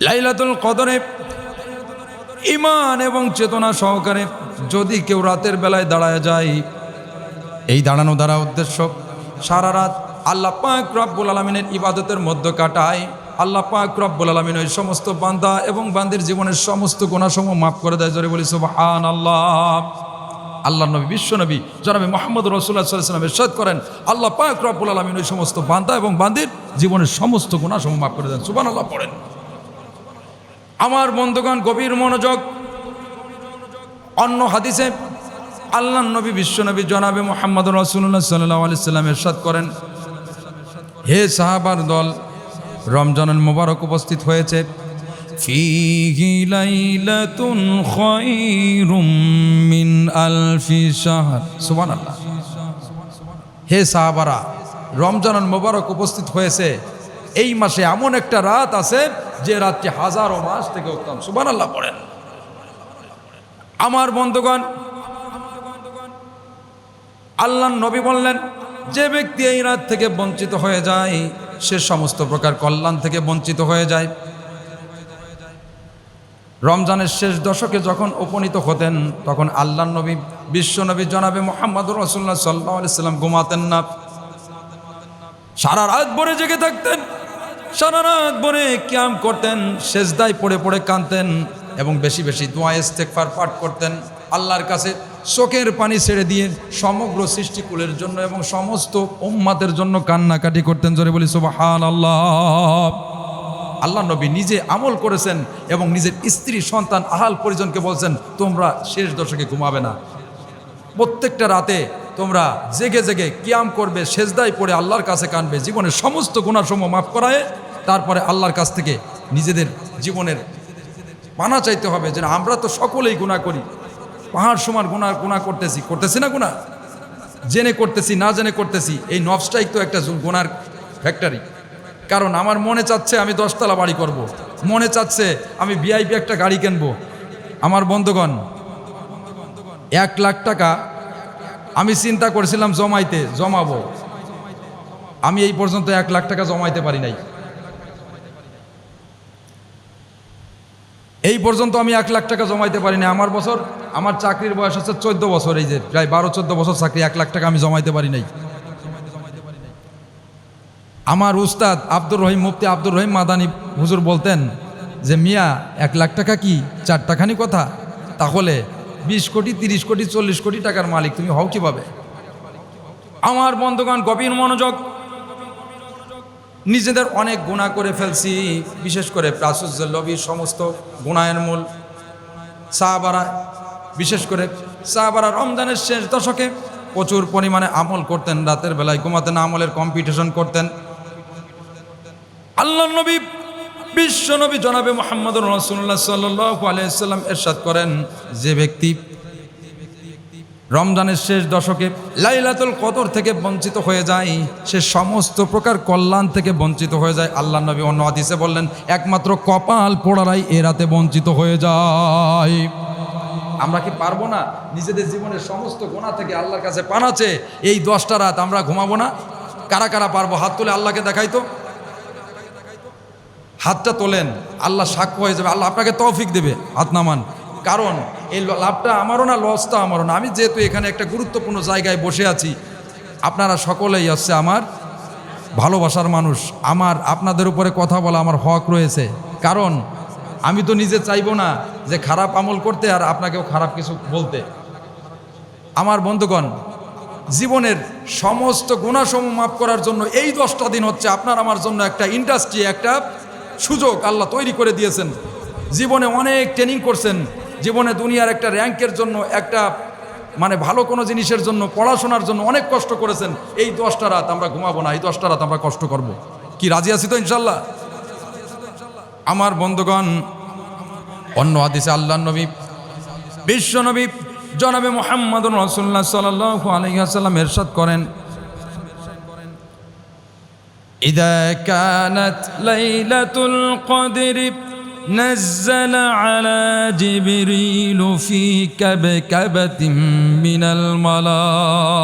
লাইলাতুল কদরে ইমান এবং চেতনা সহকারে যদি কেউ রাতের বেলায় দাঁড়ায় যায়, এই দাঁড়ানো দ্বারা উদ্দেশ্য, সারা রাত আল্লাহ পাক রব্বুল আলমিনের ইবাদতের মধ্যে কাটায়। আল্লাহ পাক রব্বুল আলমিন ওই সমস্ত বান্দা এবং বান্দির জীবনের সমস্ত গুণাসমূহ মাফ করে দেয়, জোরে বলি সুবহান আল্লাহ আল্লাহ নবী, বিশ্ব নবী, জনাবি মোহাম্মদ রসুল্লাহ সাল্লাম এরশাদ করেন। আল্লাহ পাক রব্বুল আলমিন ওই সমস্ত বান্দা এবং বান্দির জীবনের সমস্ত গুণাসমূহ মাফ করে দেন। সুবান আল্লাহ পড়েন। আমার বন্ধুগণ, গভীর মনোযোগ, অন্য হাদিসে আল্লাহ নবী বিশ্বনবী জনাবে মোহাম্মদ রসুল্লাহ সাল্লাহ আলি সাল্লাম এরশাদ করেন। হে সাহাবার দল, রমজানুল মুবারক উপস্থিত হয়েছে। হে সাহাবারা, রমজানুল মুবারক উপস্থিত হয়েছে। এই মাসে এমন একটা রাত আছে যে রাতটি হাজারো মাস থেকে উত্তম সুবহানাল্লাহ, পড়েন। আমার বন্ধুগণ, আল্লাহ নবী বললেন, যে ব্যক্তি এই রাত থেকে বঞ্চিত হয়ে যায়, সে সমস্ত প্রকার কল্যাণ থেকে বঞ্চিত হয়ে যায়। রমজানের শেষ দশকে যখন উপনীত হতেন, তখন আল্লাহ নবী, বিশ্ব নবী জনাবে মোহাম্মদুর রসুল্লাহ সাল্লাহ সাল্লাম ঘুমাতেন না। সারা রাত ভরে জেগে থাকতেন। সারা রাত ভরে ক্যাম করতেন শেষদায় পড়ে পড়ে কাঁদতেন এবং বেশি বেশি দোয়া ইস্তেকফার পাঠ করতেন। আল্লাহর কাছে চোখের পানি ছেড়ে দিয়ে সমগ্র সৃষ্টিকুলের জন্য এবং সমস্ত উম্মাতের জন্য কান্নাকাটি করতেন, জোরে বলি সুবহান আল্লাহ আল্লাহ নবী নিজে আমল করেছেন এবং নিজের স্ত্রী, সন্তান আহাল পরিজনকে বলছেন, তোমরা শেষ দশকে ঘুমাবে না। প্রত্যেকটা রাতে তোমরা জেগে জেগে কিয়াম করবে, সেজদায় পড়ে আল্লাহর কাছে কানবে, জীবনের সমস্ত গুণাসমূহ মাফ করায়, তারপরে আল্লাহর কাছ থেকে নিজেদের জীবনের পানা চাইতে হবে যে আমরা তো সকলেই গুণা করি। পাহাড় সমান গুণা গুণা করতেছি করতেছি না গুণা জেনে করতেছি, না জেনে করতেছি, এই নফসটাই তো একটা গুণার ফ্যাক্টরি কারণ আমার মনে চাচ্ছে আমি দশতলা বাড়ি করব। মনে চাচ্ছে আমি ভিআইপি একটা গাড়ি কিনবো। আমার বন্ধুগণ, এক লাখ টাকা আমি চিন্তা করেছিলাম জমাইতে, জমাবো। আমি এই পর্যন্ত এক লাখ টাকা জমাইতে পারি নাই। এই পর্যন্ত আমি এক লাখ টাকা জমাইতে পারি না আমার বছর, আমার চাকরির বয়স হচ্ছে চোদ্দ বছর, এই যে প্রায় বারো, চোদ্দ বছর চাকরি, এক লাখ টাকা আমি জমাইতে পারি নাই। আমার উস্তাদ আব্দুর রহিম, মুফতি আব্দুর রহিম মাদানি হুজুর বলতেন যে, মিয়া, এক লাখ টাকা কি চারটাখানি কথা? তাহলে বিশ কোটি, তিরিশ কোটি, চল্লিশ কোটি টাকার মালিক, তুমি হও কীভাবে? আমার বন্ধুগণ, গভীর মনোযোগ। নিজেদের অনেক গুণা করে ফেলছি, বিশেষ করে প্রাচুর্য লবি সমস্ত গুণায়ের মূল। সাহাবারা, বিশেষ করে সাহাবারা রমজানের শেষ দশকে প্রচুর পরিমাণে আমল করতেন, রাতের বেলায় ঘুমাতেন, আমলের কম্পিটিশন করতেন। আল্লাহ নবী বিশ্ব নবী জনাবে মোহাম্মদ রসুল্লাহ সাল্লাহ আলাইসাল্লাম এরশাদ করেন, যে ব্যক্তি রমজানের শেষ দশকে লাইলাতুল কদর থেকে বঞ্চিত হয়ে যায়, সে সমস্ত প্রকার কল্যাণ থেকে বঞ্চিত হয়ে যায়। আল্লাহ নবী অন্য হাদিসে বললেন, একমাত্র কপাল পোড়ারাই এ রাতে বঞ্চিত হয়ে যায়। আমরা কি পারব না নিজেদের জীবনের সমস্ত গোনা থেকে আল্লাহর কাছে পানাচে? এই দশটা রাত আমরা ঘুমাবো না? কারা কারা পারব? হাত তুলে আল্লাহকে দেখাই তো। হাতটা তোলেন, আল্লাহ সাক্ষ্য হয়ে যাবে, আল্লাহ আপনাকে তৌফিক দেবে, হাত নামান। কারণ এই লাভটা আমারও না, লসটা আমারও না। আমি যেহেতু এখানে একটা গুরুত্বপূর্ণ জায়গায় বসে আছি, আপনারা সকলেই হচ্ছে আমার ভালোবাসার মানুষ। আমার, আপনাদের উপরে কথা বলা আমার হক রয়েছে। কারণ আমি তো নিজে চাইব না যে খারাপ আমল করতে আর আপনাকেও খারাপ কিছু বলতে। আমার বন্ধুগণ, জীবনের সমস্ত গুণাসমূহ মাফ করার জন্য এই দশটা দিন হচ্ছে আপনার, আমার জন্য একটা ইন্ডাস্ট্রি, একটা সুযোগ আল্লাহ তৈরি করে দিয়েছেন। জীবনে অনেক ট্রেনিং করছেন। জীবনে দুনিয়ার একটা র্যাঙ্কের জন্য, একটা মানে ভালো কোনো জিনিসের জন্য, পড়াশোনার জন্য অনেক কষ্ট করেছেন। এই দশটা রাত আমরা ঘুমাবো না, এই দশটা রাত আমরা কষ্ট করব। কি, রাজি আছি তো ইনশাল্লাহ আমার বন্ধুগণ, অন্য আদিসে আল্লাহ নবী, বিশ্ব নবী জনাবে মোহাম্মদ রসুল্লাহ সাল আলহিহাসাল্লাম এরশাদ করেন। إذا كانت ليلة القدر نزل على جبريل في كبكبة من الملائكة.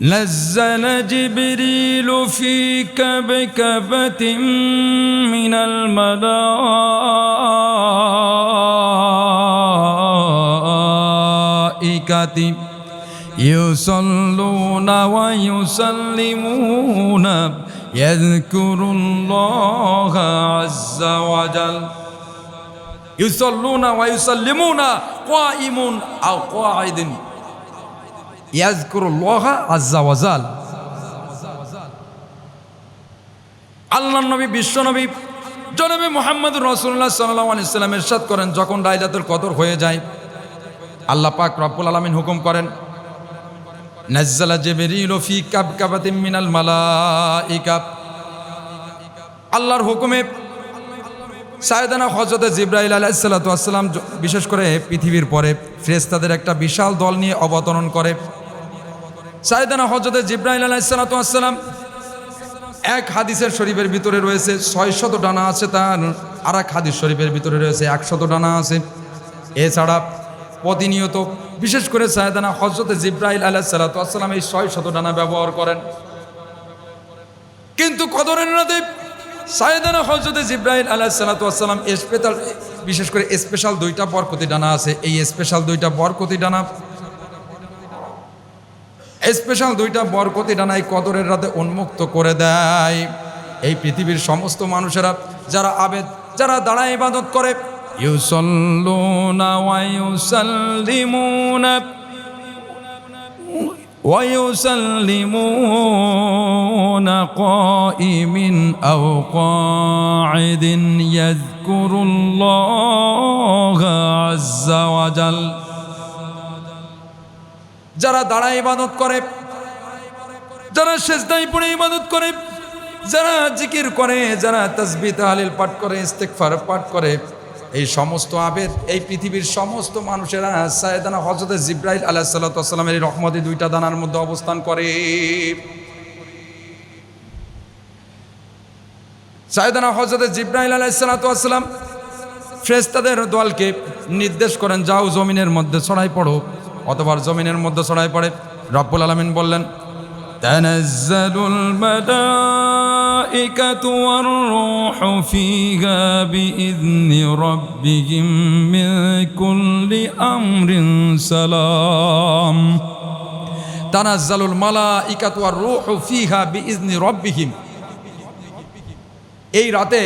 نزل جبريل في كبكبة من الملائكة. يصلون ويسلمون يذكر الله عز وجل يصلون ويسلمون قائم أو قاعد يذكر عز وجل আল্লাহ নবী বিশ্ব নবী জনবী মোহাম্মদ রসুল্লাহ সাল্লাহ আলাইসাল্লাম এরশাদ করেন যখন রাইলাতুল কদর হয়ে যায় আল্লাহ পাক রব্বুল আলমিন হুকুম করেন মিনাল আল্লাহর হুকুমে সায়দানা হজরত জিব্রাইল আলাইসাল্লাম বিশেষ করে পৃথিবীর পরে ফ্রেস্তাদের একটা বিশাল দল নিয়ে অবতরণ করে। সায়দানা হজরত জিব্রাইল আলাইসাল্লাম এক হাদিসের শরীফের ভিতরে রয়েছে ছয় শত ডানা আছে তার আর এক হাদিস শরীফের ভিতরে রয়েছে একশত ডানা আছে। এছাড়া প্রতিনিয়ত বিশেষ করে সায়দানা হজরত জিব্রাইল আলাহ সাল্লাতাম এই ছয় শত ডানা ব্যবহার করেন। কিন্তু কদরের রাতে সায়দানা হজরত জিব্রাইল আলাহ সাল্লাতাম স্পেশাল বিশেষ করে স্পেশাল দুইটা বরকতি ডানা আছে। এই স্পেশাল দুইটা বরকতি ডানা স্পেশাল দুইটা বরকতি ডানায় কদরের রাতে উন্মুক্ত করে দেয়। এই পৃথিবীর সমস্ত মানুষেরা যারা আবেদ, যারা দাঁড়ায় ইবাদত করে ইউসল্লুনা ওয়া ইউসাল্লিমুনা ويسلمون قائم أو قاعد يذكر الله عز وجل যারা দাঁড়ায় ইবাদত করে যারা শেষদাই পড়ে ইবাদত করে যারা জিকির করে যারা তসবি তাহালিল পাঠ করে ইস্তেকফার পাঠ করে এই সমস্ত আবেদ, এই পৃথিবীর সমস্ত মানুষেরা সায়দানা হজরত জিব্রাহিল আলাহ সাল্লামের এই রহমতি দুইটা দানার মধ্যে অবস্থান করে। সায়দানা হজরত জিব্রাহিল আলাহ সাল্লাম ফ্রেস্তাদের দলকে নির্দেশ করেন, যাও জমিনের মধ্যে ছড়াই পড়ো। অতবার জমিনের মধ্যে ছড়াই পড়ে। রব্বুল আলমিন বললেন تنزل الملائكة والروح فيها بإذن ربهم من كل أمر سلام تنزل الملائكة والروح فيها بإذن ربهم এই রাতে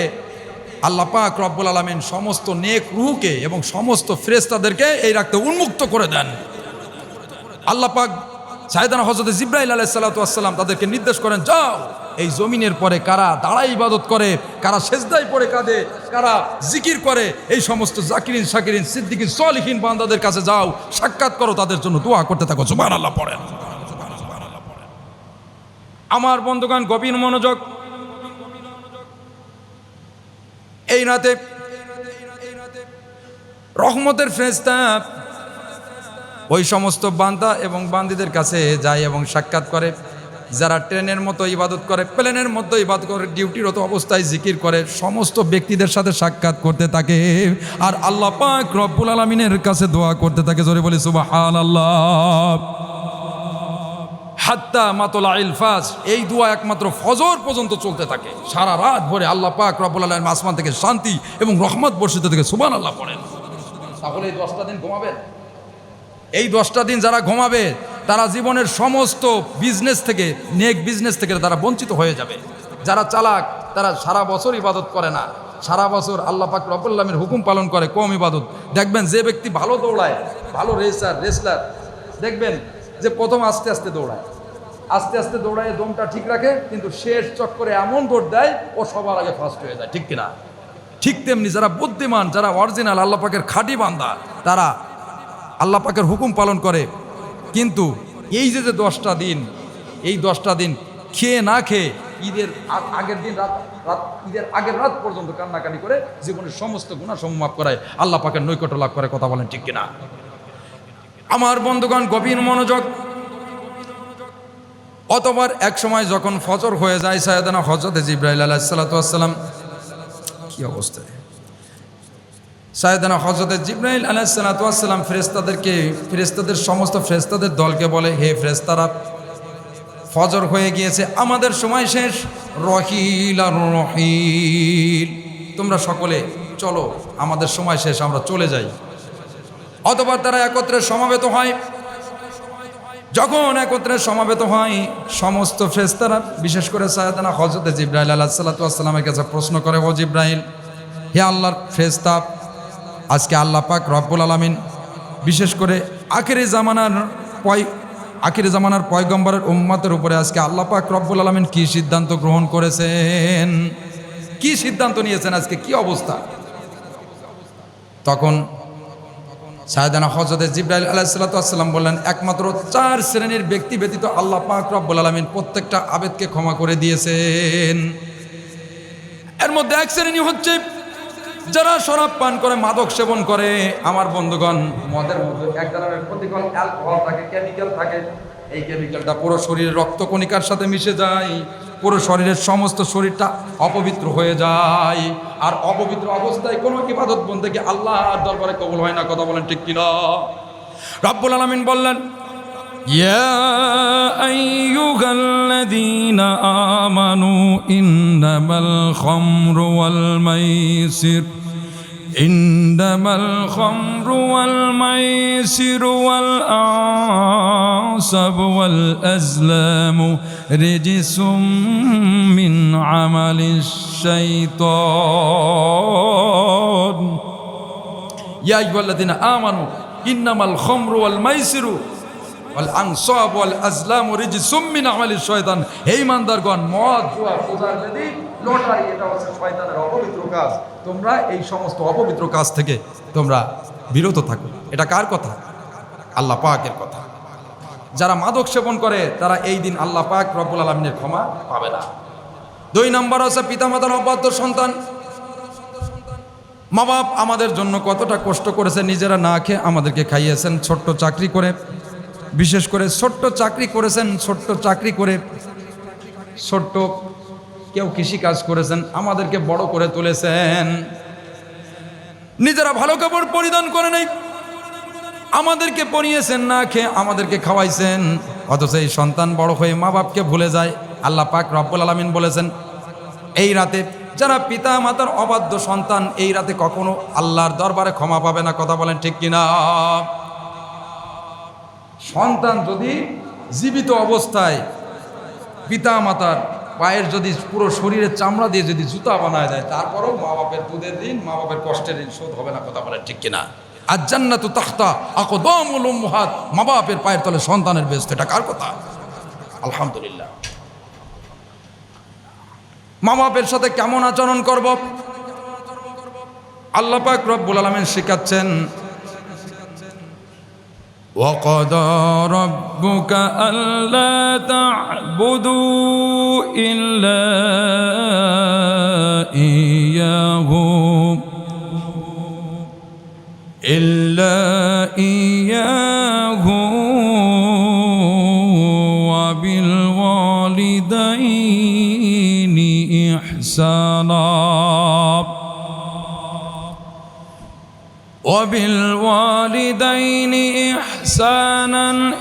আল্লাহ পাক রব্বুল আলমিন সমস্ত নেক রুহকে এবং সমস্ত ফ্রেস্তাদেরকে এই রাখতে উন্মুক্ত করে দেন আল্লাহ পাক সাহেদানা হজরত জিব্রাইল আলাহ সাল্লাতাম তাদেরকে নির্দেশ করেন, যাও, এই জমিনের পরে কারা দাঁড়াই ইবাদত করে, কারা সেজদাই পরে কাঁদে, কারা জিকির করে, এই সমস্ত জাকিরিন, শাকিরিন, সিদ্দিকিন, সলিহীন বান্দাদের কাছে যাও, সাক্ষাৎ করো, তাদের জন্য দোয়া করতে থাকো। জুবান আল্লাহ পড়েন। আমার বন্ধুগান গভীর মনোযোগ। এই রাতে রহমতের ফ্রেস্তা ওই সমস্ত বান্দা এবং বান্দিদের কাছে যায় এবং সাক্ষাৎ করে। যারা ট্রেনের মতো ইবাদত করে, প্লেনের মতো ইবাদত করে, ডিউটিরত অবস্থায় জিকির করে, সমস্ত ব্যক্তিদের সাথে সাক্ষাৎ করতে থাকে। আর আল্লাহ পাক রব্বুল আলমিনের কাছে দোয়া করতে থাকে, জোরে বলি সুবাহ আল্লাহ হাত্তা মাতলা ইলফাজ, এই দোয়া একমাত্র ফজর পর্যন্ত চলতে থাকে। সারা রাত ভরে আল্লাহ পাক রব্বুল আলম আসমান থেকে শান্তি এবং রহমত বর্ষিত থেকে। সুবান আল্লাহ পড়েন। তাহলে এই দশটা দিন ঘুমাবেন? এই দশটা দিন যারা ঘুমাবে, তারা জীবনের সমস্ত বিজনেস থেকে, নেক বিজনেস থেকে তারা বঞ্চিত হয়ে যাবে। যারা চালাক, তারা সারা বছর ইবাদত করে না। সারা বছর আল্লাহ পাক রবুল্লামের হুকুম পালন করে কম ইবাদত। দেখবেন যে ব্যক্তি ভালো দৌড়ায়, ভালো রেসার রেসলার দেখবেন যে প্রথম আস্তে আস্তে দৌড়ায়। আস্তে আস্তে দৌড়ায়, দমটা ঠিক রাখে, কিন্তু শেষ চক্করে এমন দৌড় দেয়, ও সবার আগে ফার্স্ট হয়ে যায়, ঠিক কিনা? ঠিক তেমনি যারা বুদ্ধিমান, যারা অরিজিনাল আল্লাহ পাকের খাঁটি বান্দা, তারা আল্লাহ পাকের হুকুম পালন করে। কিন্তু এই যে যে দশটা দিন, এই দশটা দিন খেয়ে না খেয়ে ঈদের আগের দিন রাত রাত, ঈদের আগের রাত পর্যন্ত কান্নাকানি করে জীবনের সমস্ত গুণা সমমাপ করায় আল্লাহ পাকের নৈকট্য লাভ করে, কথা বলেন ঠিক কিনা? আমার বন্ধুগণ, গভীর মনোযোগ। অতবার এক সময় যখন ফজর হয়ে যায় সায়দানা হজরত জিব্রাইল আলাহিসাল্লাম কি অবস্থায় সায়দানা হজরত জিব্রাইল আলাহিসাল্লাম ফেরেস্তাদেরকে ফেরেস্তাদের সমস্ত ফেরেস্তাদের দলকে বলে, হে ফেরেস্তারা ফজর হয়ে গিয়েছে, আমাদের সময় শেষ। রহিল রহিল। তোমরা সকলে, চলো, আমাদের সময় শেষ, আমরা চলে যাই। অতবার তারা একত্রে সমাবেত হয়। যখন একত্রে সমাবেত হয়, সমস্ত ফ্রেস্তারা বিশেষ করে সায়দানা হজরত জিব্রাইল আল্লাহ সাল্লাতামের কাছে প্রশ্ন করে, ও জিব্রাইল, হে আল্লাহর ফ্রেস্তা আজকে আল্লাহ পাক রব্বুল আলমিন বিশেষ করে আখেরি জামানার পয়, আখেরি জামানার পয়গম্বরের উম্মতের উপরে আজকে আল্লাহ পাক রব্বুল আলমিন কী সিদ্ধান্ত গ্রহণ করেছেন? কি সিদ্ধান্ত নিয়েছেন আজকে? কি অবস্থা? তখন সায়দানা হজরত জিব্রাইল আলাইসাল্লাম বললেন, একমাত্র চার শ্রেণির ব্যক্তি ব্যতীত আল্লাহ পাক রব্বুল আলমিন প্রত্যেকটা আবেদকে ক্ষমা করে দিয়েছেন। এর মধ্যে এক শ্রেণি হচ্ছে যারা শরাব পান করে, মাদক সেবন করে, আমার বন্ধুগণ, মদের মধ্যে এক ধরনের ক্ষতিকর অ্যালকোহল থাকে, কেমিক্যাল থাকে। এই কেমিক্যালটা পুরো শরীরের রক্তকণিকার সাথে মিশে যায়, পুরো শরীরের সমস্ত শরীরটা অপবিত্র হয়ে যায়। আর অপবিত্র অবস্থায় কোনো ইবাদত বন্ধকে আল্লাহর দরবারে কবুল হয় না, কথা বলেন ঠিক কিনা? রাব্বুল আলামিন বললেন يا أيها الذين آمنوا إنما الخمر والميسر إنما الخمر والميسر والأعصاب والأزلام رجس من عمل الشيطان. يا أيها الذين آمنوا إنما الخمر والميسر আজলামু কাজ। তোমরা এই সমস্ত অপবিত্র কাজ থেকে তোমরা বিরত এটা কার কথা? পাকের কথা। যারা মাদক সেবন করে, তারা এই দিন আল্লাহ পাক রব্বুল আলমিনের ক্ষমা পাবে না। দুই নম্বর হচ্ছে পিতামাতার অবাধ্য সন্তান। মা বাপ আমাদের জন্য কতটা কষ্ট করেছে, নিজেরা না খেয়ে আমাদেরকে খাইয়েছেন, ছোট্ট চাকরি করে। বিশেষ করে ছোট্ট চাকরি করেছেন, ছোট্ট চাকরি করে ছোট্ট কেউ কৃষি কাজ করেছেন, আমাদেরকে বড় করে তুলেছেন। নিজেরা ভালো কাপড় পরিধান করে নেই, আমাদেরকে পরিয়েছেন, না খেয়ে আমাদেরকে খাওয়াইছেন। অথচ এই সন্তান বড় হয়ে মা বাপকে ভুলে যায়। আল্লাহ পাক রব্বুল আলমিন বলেছেন, এই রাতে যারা পিতা মাতার অবাধ্য সন্তান, এই রাতে কখনো আল্লাহর দরবারে ক্ষমা পাবে না। কথা বলেন ঠিক কিনা? সন্তান যদি জীবিত অবস্থায় পিতা মাতার পায়ের যদি পুরো শরীরের চামড়া দিয়ে যদি জুতা বানায় দেয়, তারপরও মা বাপের দুধের ঋণ মা বাপের কষ্টের ঋণ শোধ হবে না, কথা বলে ঠিক কিনা? আর জান্নাতু তাখতা আকদমুল হাত মা বাপের পায়ের তলে সন্তানের ব্যস্ত এটা কার কথা? আলহামদুলিল্লাহ। মা বাপের সাথে কেমন আচরণ করব? আল্লাহ পাক রব্বুল আলামিন শেখাচ্ছেন وقضى ربك ألا تعبدوا إلا إياه. إلا إياه وبالوالدين إحسانا. وبالوالدين إحسانا.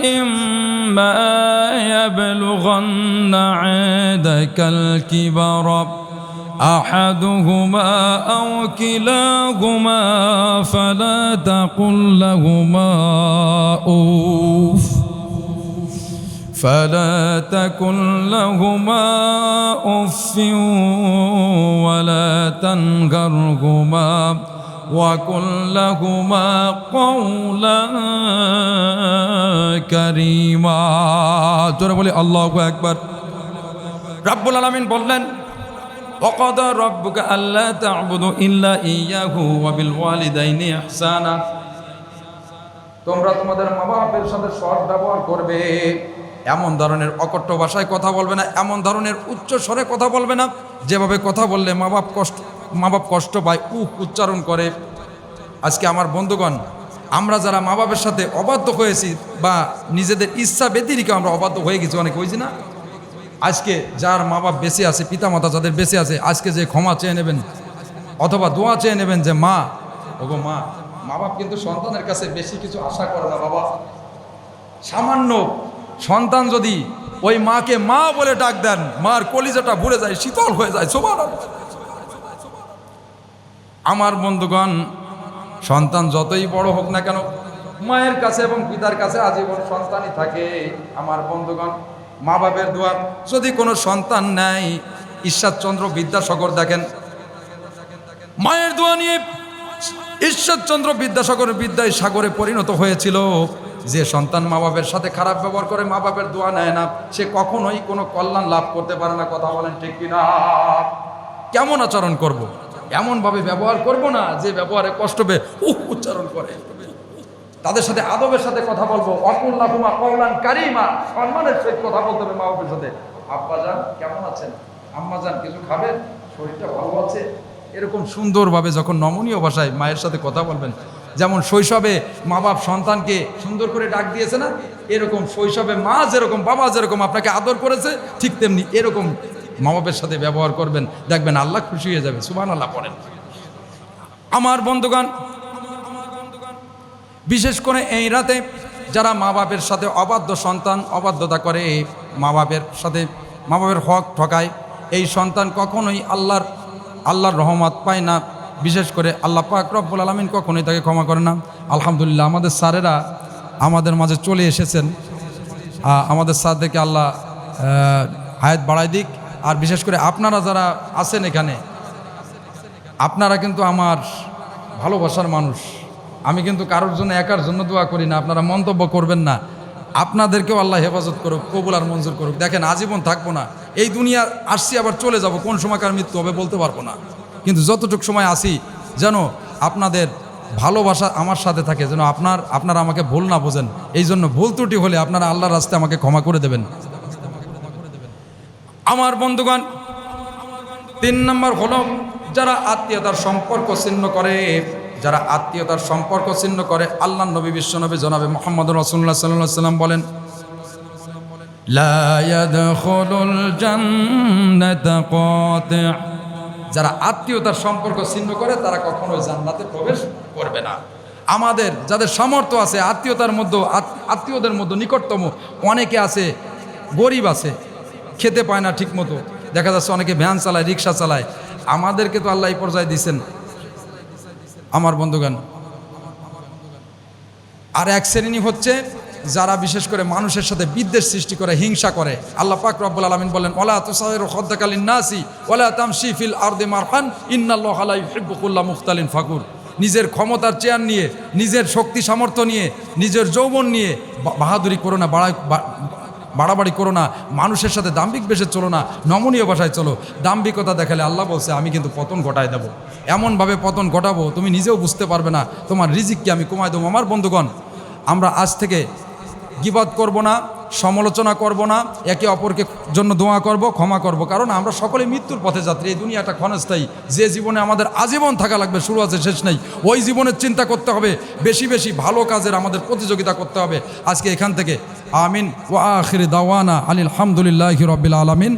إما يبلغن عندك الكبر أحدهما أو كلاهما فلا تقل لهما أوف. فلا تكن لهما أف ولا تنهرهما. وقل لهما قولا كريما জোরে বলি আল্লাহু আকবার রাব্বুল আলামিন বললেন وقضى ربك ألا تعبدوا إلا إياه وبالوالدين إحسانا তোমরা তোমাদের মা বাপের সাথে সৎ ব্যবহার করবে এমন ধরনের অকট্ট ভাষায় কথা বলবে না এমন ধরনের উচ্চ স্বরে কথা বলবে না যেভাবে কথা বললে মা বাপ কষ্ট মা বাপ কষ্ট পায়, উহ, উচ্চারণ করে। আজকে আমার বন্ধুগণ, আমরা যারা মা বাপের সাথে অবাধ্য হয়েছি বা নিজেদের ইচ্ছা ব্যতিরিকে আমরা অবাধ্য হয়ে গেছি, অনেক হয়েছি না? আজকে যার মা বাপ বেঁচে আছে পিতা মাতা যাদের বেঁচে আছে, আজকে যে ক্ষমা চেয়ে নেবেন, অথবা দোয়া চেয়ে নেবেন যে, মা, ওগো মা মা বাপ কিন্তু সন্তানের কাছে বেশি কিছু আশা করে না, বাবা। সামান্য সন্তান যদি ওই মাকে মা বলে ডাক দেন, মার কলিজাটা ভরে যায়, শীতল হয়ে যায় সোমান আমার বন্ধুগণ, সন্তান যতই বড় হোক না কেন, মায়ের কাছে এবং পিতার কাছে আজীবন সন্তানই থাকে। আমার বন্ধুগণ মা বাপের দোয়ার যদি কোনো সন্তান নেয়, ঈশ্বরচন্দ্র বিদ্যাসাগর দেখেন। মায়ের দোয়া নিয়ে ঈশ্বরচন্দ্র বিদ্যাসাগর বিদ্যায় সাগরে পরিণত হয়েছিল। যে সন্তান মা বাপের সাথে খারাপ ব্যবহার করে মা বাপের দোয়া নেয় না, সে কখনোই কোনো কল্যাণ লাভ করতে পারে না, কথা বলেন ঠিক কিনা? কেমন আচরণ করব। এমনভাবে ব্যবহার করব না যে ব্যবহারে কষ্ট পেয়ে উহ উচ্চারণ করে। তাদের সাথে আদবের সাথে কথা বলব। অকুল্লাহুমা কৌলান কারিমা, সম্মানের সহিত কথা বলতে হবে মা বাপের সাথে। আব্বা যান, কেমন আছেন? আম্মা যান, কিছু খাবেন? শরীরটা ভালো আছে? এরকম সুন্দরভাবে যখন নমনীয় ভাষায় মায়ের সাথে কথা বলবেন, যেমন শৈশবে মা বাপ সন্তানকে সুন্দর করে ডাক দিয়েছে না? এরকম শৈশবে মা যেরকম, বাবা যেরকম আপনাকে আদর করেছে, ঠিক তেমনি এরকম মা বাপের সাথে ব্যবহার করবেন, দেখবেন আল্লাহ খুশি হয়ে যাবে। সুবান আল্লাহ পড়েন। আমার বন্ধুগণ, বিশেষ করে এই রাতে যারা মা বাপের সাথে অবাধ্য সন্তান অবাধ্যতা করে, এই মা বাপের সাথে মা বাপের হক ঠকায়, এই সন্তান কখনোই আল্লাহর আল্লাহর রহমত পায় না। বিশেষ করে আল্লাহ পাক রব্বুল আলমিন কখনোই তাকে ক্ষমা করে না। আলহামদুলিল্লাহ, আমাদের স্যারেরা আমাদের মাঝে চলে এসেছেন। আমাদের স্যার দেখে আল্লাহ হায়াত বাড়ায় দিক। আর বিশেষ করে আপনারা যারা আছেন এখানে, আপনারা কিন্তু আমার ভালোবাসার মানুষ। আমি কিন্তু কারোর জন্য একার জন্য দোয়া করি না, আপনারা মন্তব্য করবেন না। আপনাদেরকেও আল্লাহ হেফাজত করুক, কবুল আর মঞ্জুর করুক। দেখেন, আজীবন থাকব না। এই দুনিয়া আসছি, আবার চলে যাব, কোন সময়কার মৃত্যু হবে বলতে পারব না। কিন্তু যতটুকু সময় আসি যেন আপনাদের ভালোবাসা আমার সাথে থাকে, যেন আপনার, আপনারা আমাকে ভুল না বোঝেন। এই জন্য ভুল ত্রুটি হলে আপনারা আল্লাহর রাস্তায় আমাকে ক্ষমা করে দেবেন। আমার বন্ধুগণ, তিন নম্বর হল যারা আত্মীয়তার সম্পর্ক ছিন্ন করে, যারা আত্মীয়তার সম্পর্ক ছিন্ন করে, আল্লাহ নবী বিশ্বনবী জনাবে মোহাম্মদ রসুল্লাহ সাল্লাহ সাল্লাম বলেন যারা আত্মীয়তার সম্পর্ক ছিন্ন করে, তারা কখনোই জান্নাতে প্রবেশ করবে না। আমাদের যাদের সামর্থ্য আছে, আত্মীয়তার মধ্যে আত্মীয়দের মধ্যে নিকটতম অনেকে আছে, গরিব আছে খেতে পায় না ঠিক মতো দেখা যাচ্ছে অনেকে ভ্যান চালায়, রিক্সা চালায়। আমাদেরকে তো আল্লাহ এই পর্যায়ে দিচ্ছেন আমার বন্ধুগান আর এক শ্রেণি হচ্ছে যারা বিশেষ করে মানুষের সাথে বিদ্বেষ সৃষ্টি করে, হিংসা করে। আল্লাহ পাক রব্বুল আলমিন বলেন ওলা তুসাহের হদ্দাকালীন নাসি ওলা ফিল আরদে মারহান, ইন্নাল্লাহ আলাই হিব্বুকুল্লাহ মুখতালিন ফাকুর। নিজের ক্ষমতার চেয়ার নিয়ে, নিজের শক্তি সামর্থ্য নিয়ে, নিজের যৌবন নিয়ে বাহাদুরি করো না বাড়াবাড়ি করো না, মানুষের সাথে দাম্ভিক বেশে চলো না, নমনীয় ভাষায় চলো। দাম্ভিকতা দেখালে আল্লাহ বলছে, আমি কিন্তু পতন ঘটায় দেবো। এমনভাবে পতন ঘটাবো, তুমি নিজেও বুঝতে পারবে না, তোমার রিজিককে আমি কমায় দেবো। আমার বন্ধুগণ, আমরা আজ থেকে গিবাদ করব না সমালোচনা করব না, একে অপরকে জন্য দোয়া করব, ক্ষমা করব। কারণ আমরা সকলে মৃত্যুর পথে যাত্রী, এই দুনিয়াটা ক্ষণস্থায়ী। যে জীবনে আমাদের আজীবন থাকা লাগবে, শুরু আছে, শেষ নেই। ওই জীবনের চিন্তা করতে হবে, বেশি বেশি ভালো কাজের আমাদের প্রতিযোগিতা করতে হবে। আজকে এখান থেকে, আমিন, ওয়া আখির দাওয়ানা আলিল হামদুলিল্লাহ রবিল আলমিন।